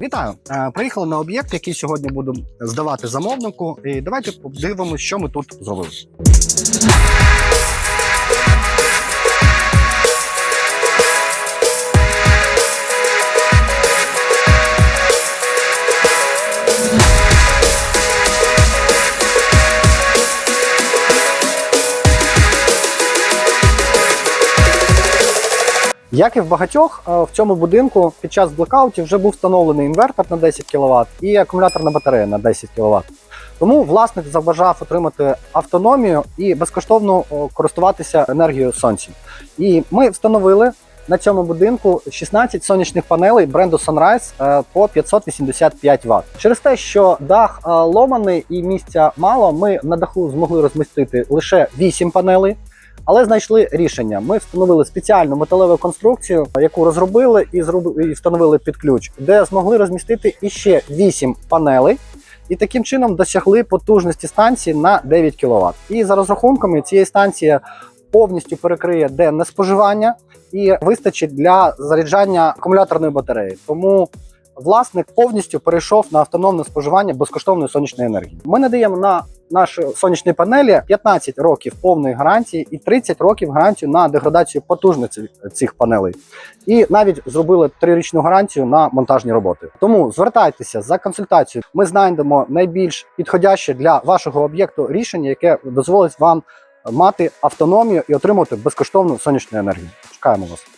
Вітаю! Е, Приїхали на об'єкт, який сьогодні буду здавати замовнику. І давайте подивимося, що ми тут зробили. Як і в багатьох, е, в цьому будинку під час блекаутів вже був встановлений інвертор на 10 кВт і акумуляторна батарея на 10 кВт. Тому власник забажав отримати автономію і безкоштовно користуватися енергією сонця. І ми встановили на цьому будинку 16 сонячних панелей бренду Sunrise е, по 585 Вт. Через те, що дах е, ломаний і місця мало, ми на даху змогли розмістити лише 8 панелей. Але знайшли рішення. Ми встановили спеціальну металеву конструкцію, яку розробили і зробили і встановили під ключ, де змогли розмістити іще 8 панелей. І таким чином досягли потужності станції на 9 кВт. І за розрахунками цієї станції повністю перекриє денне споживання і вистачить для заряджання акумуляторної батареї. Тому власник повністю перейшов на автономне споживання безкоштовної сонячної енергії. Ми надаємо на наші сонячні панелі 15 років повної гарантії і 30 років гарантію на деградацію потужності цих панелей. І навіть зробили трирічну гарантію на монтажні роботи. Тому звертайтеся за консультацією. Ми знайдемо найбільш підходяще для вашого об'єкту рішення, яке дозволить вам мати автономію і отримувати безкоштовну сонячну енергію. Чекаємо вас.